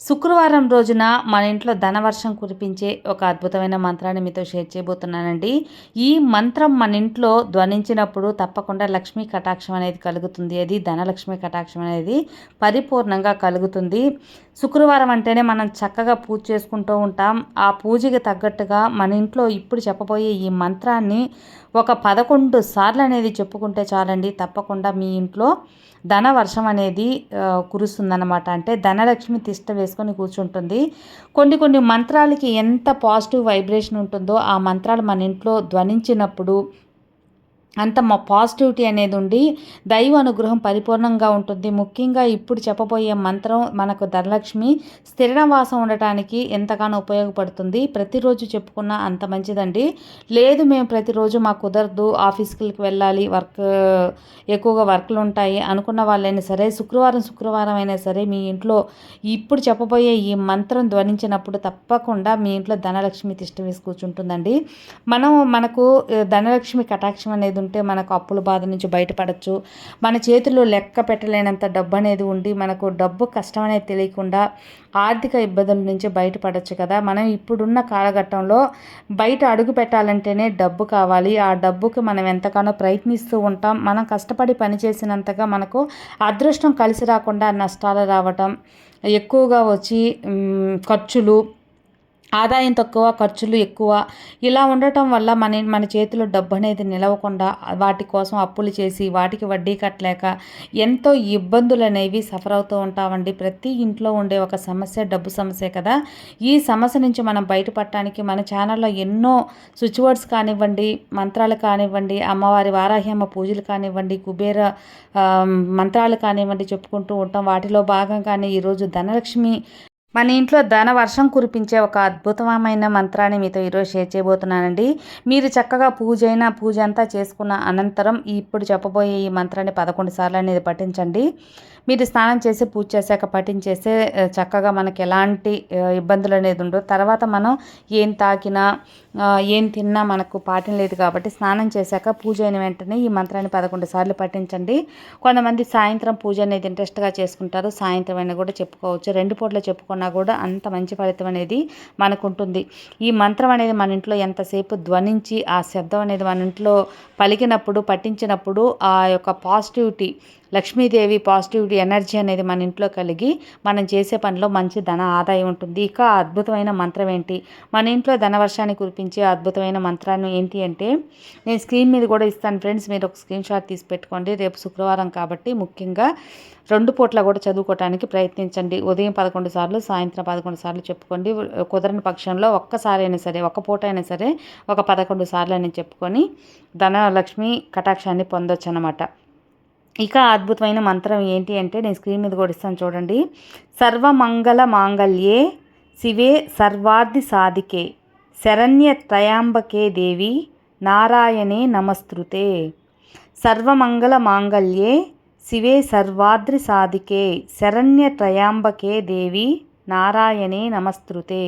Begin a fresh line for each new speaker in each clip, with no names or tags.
శుక్రవారం రోజున మన ఇంట్లో ధనవర్షం కురిపించే ఒక అద్భుతమైన మంత్రాన్ని మీతో షేర్ చేయబోతున్నానండి. ఈ మంత్రం మన ఇంట్లో ధ్వనించినప్పుడు తప్పకుండా లక్ష్మీ కటాక్షం అనేది కలుగుతుంది. అది ధనలక్ష్మి కటాక్షం అనేది పరిపూర్ణంగా కలుగుతుంది. శుక్రవారం అంటేనే మనం చక్కగా పూజ చేసుకుంటూ ఉంటాం. ఆ పూజకి తగ్గట్టుగా మన ఇంట్లో ఇప్పుడు చెప్పబోయే ఈ మంత్రాన్ని ఒక పదకొండు సార్లు అనేది చెప్పుకుంటే చాలండి. తప్పకుండా మీ ఇంట్లో ధనవర్షం అనేది కురుస్తుందన్నమాట. అంటే ధనలక్ష్మి తిష్ట వేసుకొని కూర్చుంటుంది. కొన్ని కొన్ని మంత్రాలకి ఎంత పాజిటివ్ వైబ్రేషన్ ఉంటుందో ఆ మంత్రాలు మన ఇంట్లో ధ్వనించినప్పుడు అంత మా పాజిటివిటీ అనేది ఉండి దైవ అనుగ్రహం పరిపూర్ణంగా ఉంటుంది. ముఖ్యంగా ఇప్పుడు చెప్పబోయే మంత్రం మనకు ధనలక్ష్మి స్థిరవాసం ఉండటానికి ఎంతగానో ఉపయోగపడుతుంది. ప్రతిరోజు చెప్పుకున్న అంత మంచిదండి. లేదు మేము ప్రతిరోజు మాకు కుదరదు ఆఫీస్కి వెళ్ళాలి వర్క్ ఎక్కువగా వర్క్లు ఉంటాయి అనుకున్న వాళ్ళైనా సరే శుక్రవారం శుక్రవారం అయినా సరే మీ ఇంట్లో ఇప్పుడు చెప్పబోయే ఈ మంత్రం ధ్వనించినప్పుడు తప్పకుండా మీ ఇంట్లో ధనలక్ష్మి తిష్ట వేసి కూర్చుంటుందండి. మనం మనకు ధనలక్ష్మి కటాక్షం అనేది ఉంటే మనకు అప్పుల బాధ నుంచి బయటపడచ్చు. మన చేతిలో లెక్క పెట్టలేనంత డబ్బు అనేది ఉండి మనకు డబ్బు కష్టం అనేది తెలియకుండా ఆర్థిక ఇబ్బందుల నుంచి బయటపడచ్చు కదా. మనం ఇప్పుడున్న కాలఘట్టంలో బయట అడుగు పెట్టాలంటేనే డబ్బు కావాలి. ఆ డబ్బుకి మనం ఎంతగానో ప్రయత్నిస్తూ ఉంటాం. మనం కష్టపడి పనిచేసినంతగా మనకు అదృష్టం కలిసి రాకుండా నష్టాలు రావటం ఎక్కువగా వచ్చి ఖర్చులు ఆదాయం తక్కువ ఖర్చులు ఎక్కువ. ఇలా ఉండటం వల్ల మన మన చేతిలో డబ్బు అనేది నిలవకుండా వాటి కోసం అప్పులు చేసి వాటికి వడ్డీ కట్టలేక ఎంతో ఇబ్బందులు అనేవి సఫర్ అవుతూ ఉంటామండి. ప్రతి ఇంట్లో ఉండే ఒక సమస్య డబ్బు సమస్య కదా. ఈ సమస్య నుంచి మనం బయటపడటానికి మన ఛానల్లో ఎన్నో స్విచ్ వర్డ్స్ కానివ్వండి మంత్రాలు కానివ్వండి అమ్మవారి వారాహ్యమ్మ పూజలు కానివ్వండి కుబేర మంత్రాలు కానివ్వండి చెప్పుకుంటూ ఉంటాం. వాటిలో భాగంగానే ఈరోజు ధనలక్ష్మి మన ఇంట్లో ధన వర్షం కురిపించే ఒక అద్భుతమైన మంత్రాన్ని మీతో ఈరోజు షేర్ చేయబోతున్నానండి. మీరు చక్కగా పూజ అయినా పూజ అంతా చేసుకున్న అనంతరం ఇప్పుడు చెప్పబోయే ఈ మంత్రాన్ని పదకొండు సార్లు అనేది పఠించండి. మీరు స్నానం చేసి పూజ చేశాక పఠించేస్తే చక్కగా మనకి ఎలాంటి ఇబ్బందులు అనేది ఉండవు. తర్వాత మనం ఏం తాకినా ఏం తిన్నా మనకు పాఠం లేదు కాబట్టి స్నానం చేశాక పూజ అయిన వెంటనే ఈ మంత్రాన్ని పదకొండు సార్లు పఠించండి. కొంతమంది సాయంత్రం పూజ అనేది ఇంట్రెస్ట్గా చేసుకుంటారు. సాయంత్రం అయినా కూడా చెప్పుకోవచ్చు. రెండు పూటలు చెప్పుకున్నా కూడా అంత మంచి ఫలితం అనేది మనకు ఉంటుంది ఈ మంత్రం అనేది మన ఇంట్లో ఎంతసేపు ధ్వనించి ఆ శబ్దం అనేది మన ఇంట్లో పలికినప్పుడు పట్టించినప్పుడు ఆ యొక్క పాజిటివిటీ లక్ష్మీదేవి పాజిటివిటీ ఎనర్జీ అనేది మన ఇంట్లో కలిగి మనం చేసే పనిలో మంచి ధన ఆదాయం ఉంటుంది. ఇక అద్భుతమైన మంత్రం ఏంటి? మన ఇంట్లో ధనవర్షాన్ని కురిపించే అద్భుతమైన మంత్రాన్ని ఏంటి అంటే నేను స్క్రీన్ మీద కూడా ఇస్తాను ఫ్రెండ్స్ మీరు ఒక స్క్రీన్ షాట్ తీసి పెట్టుకోండి. రేపు శుక్రవారం కాబట్టి ముఖ్యంగా రెండు పూట్ల కూడా చదువుకోవడానికి ప్రయత్నించండి. ఉదయం పదకొండు సార్లు సాయంత్రం పదకొండు సార్లు చెప్పుకోండి. కుదరని పక్షంలో ఒక్కసారి అయినా సరే ఒక్క పూట అయినా సరే ఒక పదకొండు సార్లు అని చెప్పుకొని ధనలక్ష్మి కటాక్షాన్ని పొందొచ్చు అనమాట ఇక అద్భుతమైన మంత్రం ఏంటి అంటే నేను స్క్రీన్ మీద కూడా ఇస్తాను చూడండి. సర్వమంగళ మాంగళ్యే శివే సర్వార్థి సాధికే శరణ్య త్రయాంబకే దేవి నారాయణే నమస్తృతే సర్వమంగళ మాంగళ్యే శివే సర్వాద్రి సాధికే శరణ్య త్రయాంబకే దేవి నారాయణే నమస్తృతే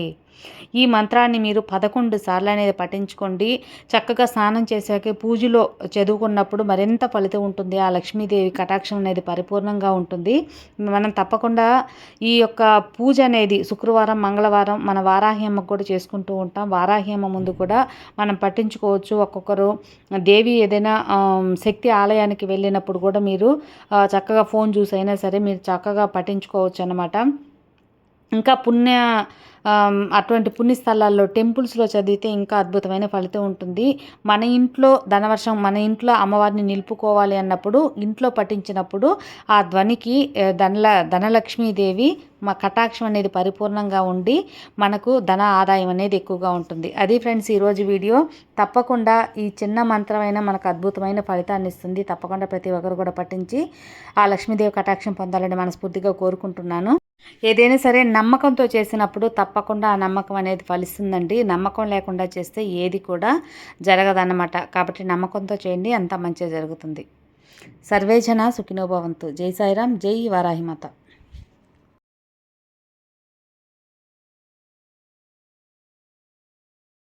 ఈ మంత్రాన్ని మీరు పదకొండు సార్లు అనేది పఠించుకోండి. చక్కగా స్నానం చేశాక పూజలో చదువుకున్నప్పుడు మరింత ఫలితం ఉంటుంది. ఆ లక్ష్మీదేవి కటాక్షం అనేది పరిపూర్ణంగా ఉంటుంది. మనం తప్పకుండా ఈ యొక్క పూజ అనేది శుక్రవారం మంగళవారం మన వారాహ్యమ్మకు కూడా చేసుకుంటూ ఉంటాం. వారాహ్యమ్మ ముందు కూడా మనం పట్టించుకోవచ్చు ఒక్కొక్కరు దేవి ఏదైనా శక్తి ఆలయానికి వెళ్ళినప్పుడు కూడా మీరు చక్కగా ఫోన్ చూసి అయినా సరే మీరు చక్కగా పట్టించుకోవచ్చు అనమాట ఇంకా పుణ్య అటువంటి పుణ్యస్థలాల్లో టెంపుల్స్లో చదివితే ఇంకా అద్భుతమైన ఫలితం ఉంటుంది. మన ఇంట్లో ధనవర్షం మన ఇంట్లో అమ్మవారిని నిలుపుకోవాలి అన్నప్పుడు ఇంట్లో పఠించినప్పుడు ఆ ధ్వనికి ధనల ధనలక్ష్మీదేవి మా కటాక్షం అనేది పరిపూర్ణంగా ఉండి మనకు ధన ఆదాయం అనేది ఎక్కువగా ఉంటుంది. అది ఫ్రెండ్స్ ఈరోజు వీడియో. తప్పకుండా ఈ చిన్న మంత్రమైన మనకు అద్భుతమైన ఫలితాన్ని ఇస్తుంది. తప్పకుండా ప్రతి ఒక్కరు కూడా పఠించి ఆ లక్ష్మీదేవి కటాక్షం పొందాలని మనస్ఫూర్తిగా కోరుకుంటున్నాను. ఏదైనా సరే నమ్మకంతో చేసినప్పుడు తప్పకుండా ఆ నమ్మకం అనేది ఫలిస్తుందండి. నమ్మకం లేకుండా చేస్తే ఏది కూడా జరగదన్నమాట. కాబట్టి నమ్మకంతో చేయండి అంత మంచిగా జరుగుతుంది. సర్వేజన సుఖినోభవంతు జై సాయిరాం జై వారాహిమాత